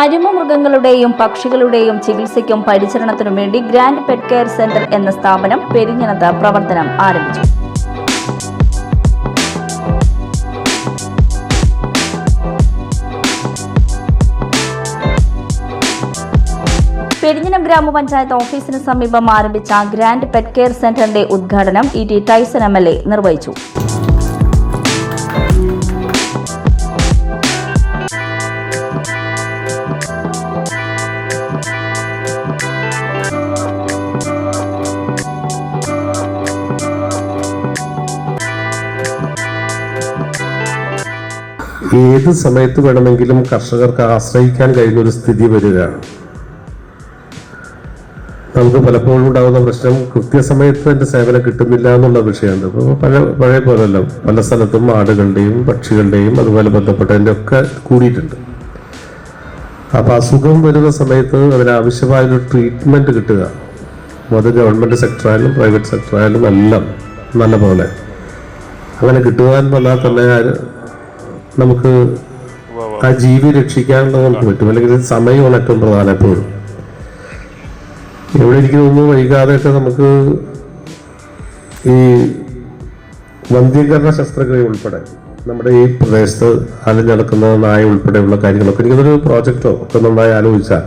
അരുമ മൃഗങ്ങളുടെയും പക്ഷികളുടെയും ചികിത്സയ്ക്കും പരിചരണത്തിനും വേണ്ടി ഗ്രാൻഡ് പെറ്റ് കെയർ സെന്റർ എന്ന സ്ഥാപനം പെരിഞ്ഞനത്ത് പ്രവർത്തനം ആരംഭിച്ചു. പെരിഞ്ഞനം ഗ്രാമപഞ്ചായത്ത് ഓഫീസിന് സമീപം ആരംഭിച്ച ഗ്രാൻഡ് പെറ്റ് കെയർ സെന്ററിന്റെ ഉദ്ഘാടനം ഇ ടി ടൈസൺ എ നിർവഹിച്ചു. ഏത് സമയത്ത് വേണമെങ്കിലും കർഷകർക്ക് ആശ്രയിക്കാൻ കഴിയുന്ന ഒരു സ്ഥിതി വരികയാണ്. നമുക്ക് പലപ്പോഴും ഉണ്ടാകുന്ന പ്രശ്നം കൃത്യസമയത്ത് എന്റെ സേവനം കിട്ടുന്നില്ല എന്നുള്ള വിഷയമുണ്ട്. അപ്പോൾ പഴയ പഴയ പോലല്ല പല സ്ഥലത്തും ആടുകളുടെയും പക്ഷികളുടെയും അതുപോലെ ബന്ധപ്പെട്ടതിന്റെ ഒക്കെ കൂടിയിട്ടുണ്ട്. അപ്പൊ അസുഖം വരുന്ന സമയത്ത് അതിനാവശ്യമായൊരു ട്രീറ്റ്മെന്റ് കിട്ടുക. അത് ഗവൺമെന്റ് സെക്ടറായാലും പ്രൈവറ്റ് സെക്ടറായാലും എല്ലാം നല്ല പോലെ അങ്ങനെ എന്ന് പറഞ്ഞാൽ തന്നെ നമുക്ക് ആ ജീവി രക്ഷിക്കാനുള്ളത് നമുക്ക് പറ്റും. അല്ലെങ്കിൽ സമയമാണ് ഏറ്റവും പ്രധാനം എപ്പോഴും എവിടെ എനിക്ക് തോന്നുന്നു വൈകാതെയൊക്കെ നമുക്ക് ഈ വന്ധ്യീകരണ ശസ്ത്രക്രിയ ഉൾപ്പെടെ നമ്മുടെ ഈ പ്രദേശത്ത് അലഞ്ഞടക്കുന്ന നായ ഉൾപ്പെടെയുള്ള കാര്യങ്ങളൊക്കെ എനിക്കതൊരു പ്രോജക്റ്റോ ഒക്കെ നന്നായി ആലോചിച്ചാൽ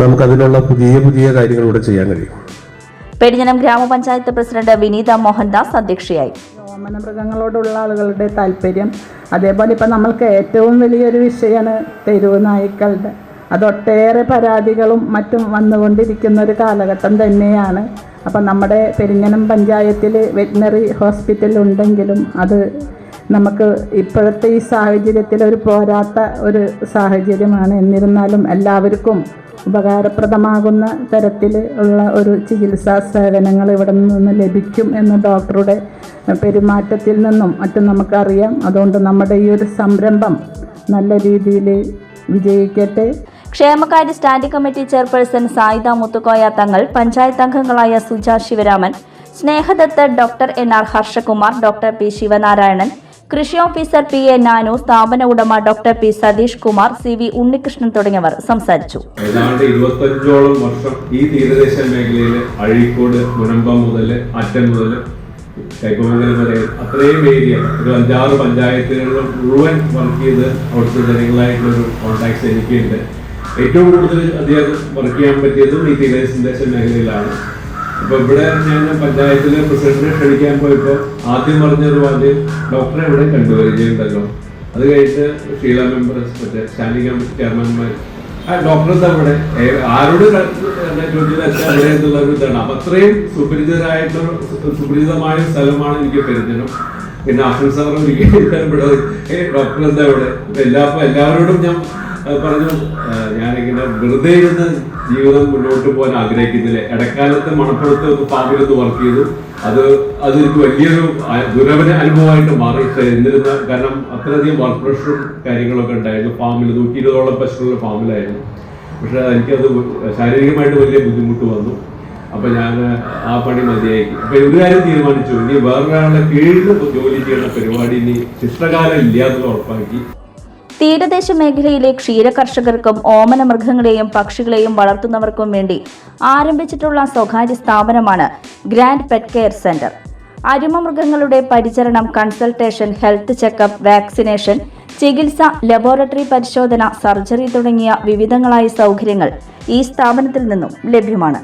നമുക്കതിനുള്ള പുതിയ പുതിയ കാര്യങ്ങൾ ഇവിടെ ചെയ്യാൻ കഴിയും. പെരിഞ്ഞനം ഗ്രാമപഞ്ചായത്ത് പ്രസിഡന്റ് വിനീത മോഹൻദാസ് അധ്യക്ഷയായി. ഓമന മൃഗങ്ങളോടുള്ള ആളുകളുടെ താല്പര്യം. അതേപോലെ ഇപ്പം നമ്മൾക്ക് ഏറ്റവും വലിയൊരു വിഷയമാണ് തെരുവ് നായ്ക്കളുടെ. അതൊട്ടേറെ പരാതികളും മറ്റും വന്നുകൊണ്ടിരിക്കുന്ന ഒരു കാലഘട്ടം തന്നെയാണ്. അപ്പം നമ്മുടെ പെരിഞ്ഞനം പഞ്ചായത്തിൽ വെറ്റിനറി ഹോസ്പിറ്റൽ ഉണ്ടെങ്കിലും അത് നമുക്ക് ഇപ്പോഴത്തെ ഈ സാഹചര്യത്തിൽ ഒരു പോരാത്ത ഒരു സാഹചര്യമാണ്. എന്നിരുന്നാലും എല്ലാവർക്കും ഉപകാരപ്രദമാകുന്ന തരത്തിൽ ഉള്ള ഒരു ചികിത്സാ സേവനങ്ങൾ ഇവിടെ നിന്ന് ലഭിക്കും എന്ന് ഡോക്ടറുടെ പെരുമാറ്റത്തിൽ നിന്നും മറ്റും നമുക്കറിയാം. അതുകൊണ്ട് നമ്മുടെ ഈ ഒരു സംരംഭം നല്ല രീതിയിൽ വിജയിക്കട്ടെ. ക്ഷേമകാര്യ standing committee chairperson Saida Muthukoya Thangal panchayat അംഗങ്ങളായ Suja Sivaraman Snehadath doctor N R Harshakumar doctor P Sivanarayanan കൃഷി ഓഫീസർ പി എ നാനു സ്ഥാപന ഉടമ doctor P Satheesh Kumar C V Unnikrishnan തുടങ്ങിയവർ സംസാരിച്ചു. ഏതാണ്ട് ഇരുപത്തഞ്ചോളം വർഷം ഈ തീരദേശ മേഖലയിൽ അഴീക്കോട് മുനമ്പം മുതൽ അറ്റൻ മുതൽ കൈപ്പമംഗലം വരെ അത്രയും ഏരിയ ഒരു അഞ്ചാറ് പഞ്ചായത്തുകളിലും മുഴുവൻ വർക്ക് ചെയ്ത് അവിടുത്തെ ജനങ്ങളായിട്ടുള്ളൊരു കോൺടാക്ട്സ് എനിക്കുണ്ട് ഏറ്റവും കൂടുതൽ അധികം വർക്ക് ചെയ്യാൻ പറ്റിയതും ഈ തീരദേശ മേഖലയിലാണ്. അപ്പൊ ഇവിടെ ഞാൻ പഞ്ചായത്തിലെ പ്രസിഡന്റിനെ ക്ഷണിക്കാൻ പോയപ്പോ ആദ്യം പറഞ്ഞൊരു വാദ്യം ഡോക്ടറെ ഇവിടെ കണ്ടുവരികയുണ്ടല്ലോ. അത് കഴിഞ്ഞിട്ട് ഷീല മെമ്പേഴ്സ് മറ്റേ സ്റ്റാൻഡിംഗ് കമ്മിറ്റി ചെയർമാൻമാർ ആ ഡോക്ടർ അവിടെ ആരോട് ചോദ്യം ഇതാണ്. അപ്പൊ അത്രയും സുപരിചിതരായിട്ടുള്ള സുപരിചിതമായ സ്ഥലമാണ് എനിക്ക് പരിചയം. പിന്നെ അഫിൽ സാർ ഏ ഡോക്ടർ എന്താ ഇവിടെ? എല്ലാ എല്ലാവരോടും ഞാൻ പറഞ്ഞു ഞാനിങ്ങനെ വെറുതെ ഇരുന്ന് ജീവിതം മുന്നോട്ട് പോകാൻ ആഗ്രഹിക്കുന്നില്ല. ഇടക്കാലത്ത് മണപ്പുറത്ത് ഒന്ന് വർക്ക് ചെയ്തു. അത് അത് എനിക്ക് വലിയൊരു ദുരവന അനുഭവമായിട്ട് മാറി. എന്നിരുന്ന കാരണം അത്രയധികം വർക്ക് പ്രഷറും കാര്യങ്ങളൊക്കെ ഉണ്ടായിരുന്നു. ഫാമിൽ നൂറ്റി ഇരുപതോളം പശുക്കളുടെ ഫാമിലായിരുന്നു പക്ഷെ എനിക്കത് ശാരീരികമായിട്ട് വലിയ ബുദ്ധിമുട്ട് വന്നു. അപ്പൊ ഞാൻ ആ പണി മതിയായി. അപ്പൊ ഒരു കാര്യം തീരുമാനിച്ചു. ഇനി വേറൊരാളുടെ കീഴിൽ ജോലി ചെയ്യുന്ന പരിപാടി ഇനി ശിഷ്ടകാലം ഇല്ലാതെ ഉറപ്പാക്കി. തീരദേശ മേഖലയിലെ ക്ഷീര കർഷകർക്കും ഓമന മൃഗങ്ങളെയും പക്ഷികളെയും വളർത്തുന്നവർക്കും വേണ്ടി ആരംഭിച്ചിട്ടുള്ള സ്വകാര്യ സ്ഥാപനമാണ് ഗ്രാൻഡ് പെറ്റ് കെയർ സെന്റർ. അരുമ മൃഗങ്ങളുടെ പരിചരണം കൺസൾട്ടേഷൻ ഹെൽത്ത് ചെക്കപ്പ് വാക്സിനേഷൻ ചികിത്സ ലബോറട്ടറി പരിശോധന സർജറി തുടങ്ങിയ വിവിധങ്ങളായ സൗകര്യങ്ങൾ ഈ സ്ഥാപനത്തിൽ നിന്നും ലഭ്യമാണ്.